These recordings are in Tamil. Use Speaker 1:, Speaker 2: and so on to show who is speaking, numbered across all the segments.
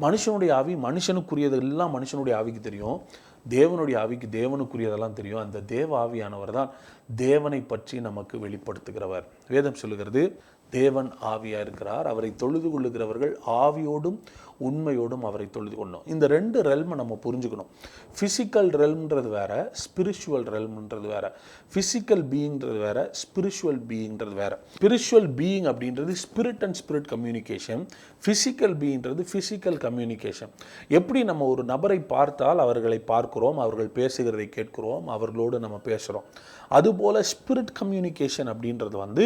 Speaker 1: மனுஷனுடைய ஆவி மனுஷனுக்குரியது எல்லாம் மனுஷனுடைய ஆவிக்கு தெரியும். தேவனுடைய ஆவிக்கு தேவனுக்குரியதெல்லாம் தெரியும். அந்த தேவ ஆவியானவர் தான் தேவனை பற்றி நமக்கு வெளிப்படுத்துகிறவர். வேதம் சொல்லுகிறது தேவன் ஆவியாக இருக்கிறார். அவரை தொழுது கொள்ளுகிறவர்கள் ஆவியோடும் உண்மையோடும் அவரை தொழுது கொள்ளணும். இந்த ரெண்டு ரெல்மை நம்ம புரிஞ்சுக்கணும். ஃபிசிக்கல் ரெல்ம்ன்றது வேற ஸ்பிரிச்சுவல் ரெல்ம்ன்றது வேற. ஃபிசிக்கல் பீயிங்கிறது வேற ஸ்பிரிச்சுவல் பீயிங்கிறது வேற. ஸ்பிரிச்சுவல் பீயிங் அப்படின்றது spirit and spirit communication physical பீயிங்கிறது physical communication எப்படி நம்ம ஒரு நபரை பார்த்தால் அவர்களை பார்க்கிறோம்? அவர்கள் பேசுகிறதை கேட்கிறோம் அவர்களோடு நம்ம பேசுகிறோம் அதுபோல் ஸ்பிரிட் கம்யூனிகேஷன் அப்படின்றது வந்து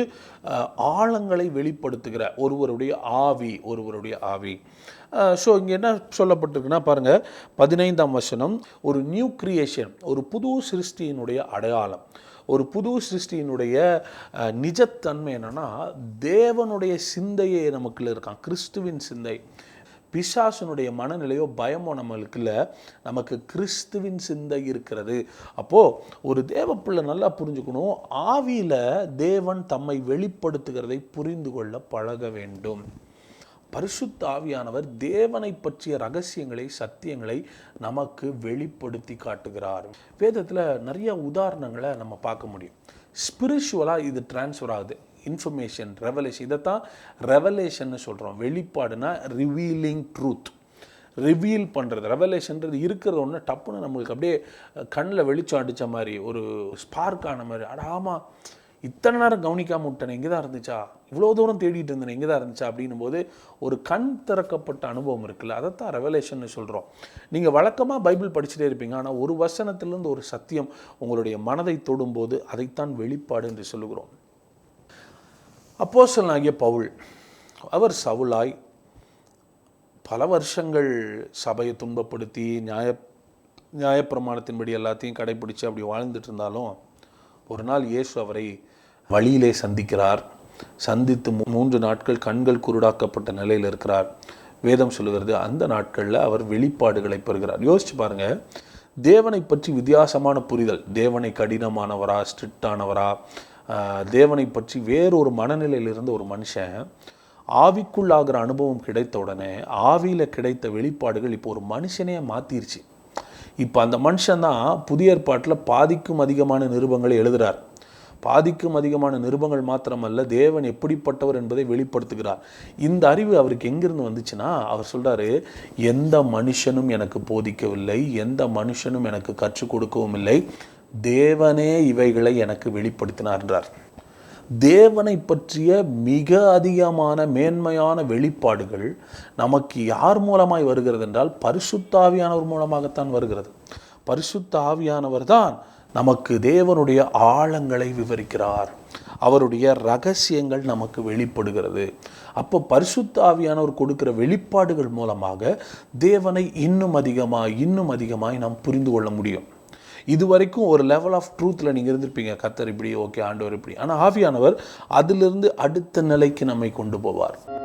Speaker 1: ஆழங்களை வெளிப்படுத்துகிற ஒருவருடைய ஆவி ஒருவருடைய ஆவி. ஸோ இங்கே என்ன சொல்லப்பட்டிருக்குன்னா பாருங்கள் பதினைந்தாம் வசனம் ஒரு நியூ கிரியேஷன் ஒரு புது சிருஷ்டியினுடைய அடையாளம். ஒரு புது சிருஷ்டியினுடைய நிஜத்தன்மை என்னென்னா தேவனுடைய சிந்தையே நமக்குள்ள இருக்கான் கிறிஸ்துவின் சிந்தை. பிசாசனுடைய மனநிலையோ பயமோ நம்மளுக்கு இல்லை நமக்கு கிறிஸ்துவின் சிந்தை இருக்கிறது. அப்போது ஒரு தேவ பிள்ளை நல்லா புரிஞ்சுக்கணும். ஆவியில் தேவன் தம்மை வெளிப்படுத்துகிறதை புரிந்து கொள்ள பழக வேண்டும். பரிசுத்த ஆவியானவர் தேவனை பற்றிய ரகசியங்களை சத்தியங்களை நமக்கு வெளிப்படுத்தி காட்டுகிறார். வேதத்தில் நிறைய உதாரணங்களை நம்ம பார்க்க முடியும். ஸ்பிரிச்சுவலாக இது டிரான்ஸ்ஃபர் ஆகுது. இன்ஃபர்மேஷன் ரெவலேஷன் இதைத்தான் ரெவலேஷன்னு சொல்கிறோம் வெளிப்பாடுனா ரிவீலிங் ட்ரூத் ரிவீல் பண்ணுறது ரெவலேஷன்றது இருக்கிற ஒன்று டப்புன்னு நம்மளுக்கு அப்படியே கண்ணில் வெளிச்சம் அடித்த மாதிரி ஒரு ஸ்பார்க் ஆன மாதிரி அட ஆமாம் இத்தனை நேரம் கவனிக்காமல் விட்டேன் இங்கே தான் இருந்துச்சா? இவ்வளோ தூரம் தேடிட்டு இருந்தேன் இங்கே தான் இருந்துச்சா? அப்படின்னும் போது ஒரு கண் திறக்கப்பட்ட அனுபவம் இருக்குல்ல அதைத்தான் ரெவலேஷன் சொல்கிறோம் நீங்கள் வழக்கமாக பைபிள் படிச்சுட்டே இருப்பீங்க. ஆனால் ஒரு வசனத்திலேருந்து ஒரு சத்தியம் உங்களுடைய மனதை தொடும்போது அதைத்தான் வெளிப்பாடு என்று சொல்லுகிறோம். அப்போஸ்தலனாகிய பவுல் அவர் சவுலாய் பல வருஷங்கள் சபையை துன்பப்படுத்தி நியாய நியாயப்பிரமாணத்தின்படி எல்லாத்தையும் கடைப்பிடிச்சு அப்படி வாழ்ந்துட்டு இருந்தாலும் ஒரு நாள் இயேசு அவரை வழியிலே சந்திக்கிறார். சந்தித்து மூன்று நாட்கள் கண்கள் குருடாக்கப்பட்ட நிலையில் இருக்கிறார். வேதம் சொல்லுகிறது அந்த நாட்களில் அவர் வெளிப்பாடுகளை பெறுகிறார். யோசிச்சு பாருங்க தேவனை பற்றி வித்தியாசமான புரிதல். தேவனை கடினமானவரா ஸ்ட்ரிக்டானவரா தேவனை பற்றி வேறொரு மனநிலையிலிருந்து ஒரு மனுஷன் ஆவிக்குள்ளாகிற அனுபவம் கிடைத்த உடனே ஆவியில் கிடைத்த வெளிப்பாடுகள் இப்போ ஒரு மனுஷனே மாற்றிருச்சு இப்போ அந்த மனுஷன் தான் புதிய ஏற்பாட்டில் பாதிக்கும் அதிகமான நிருபங்களை எழுதுகிறார் பாதிக்கும் அதிகமான நிருபங்கள் மாத்திரமல்ல தேவன் எப்படிப்பட்டவர் என்பதை வெளிப்படுத்துகிறார். இந்த அறிவு அவருக்கு எங்கிருந்து வந்துச்சுன்னா அவர் சொல்றாரு எந்த மனுஷனும் எனக்கு போதிக்கவில்லை எந்த மனுஷனும் எனக்கு கற்றுக் கொடுக்கவும் இல்லை தேவனே இவைகளை எனக்கு வெளிப்படுத்தினார் என்றார் தேவனை பற்றிய மிக அதிகமான மேன்மையான வெளிப்பாடுகள் நமக்கு யார் மூலமாய் வருகிறது என்றால் பரிசுத்தாவியானவர் மூலமாகத்தான் வருகிறது. பரிசுத்த ஆவியானவர் தான் நமக்கு தேவனுடைய ஆழங்களை விவரிக்கிறார். அவருடைய ரகசியங்கள் நமக்கு வெளிப்படுகிறது. அப்போ பரிசுத்த ஆவியானவர் கொடுக்கிற வெளிப்பாடுகள் மூலமாக தேவனை இன்னும் அதிகமாக இன்னும் அதிகமாய் நாம் புரிந்து கொள்ள முடியும். இது வரைக்கும் ஒரு லெவல் ஆஃப் ட்ரூத்தில் நீங்கள் இருந்திருப்பீங்க. கத்தர் இப்படி ஓகே ஆண்டவர் இப்படி. ஆனால் ஆவியானவர் அதிலிருந்து அடுத்த நிலைக்கு நம்மை கொண்டு போவார்.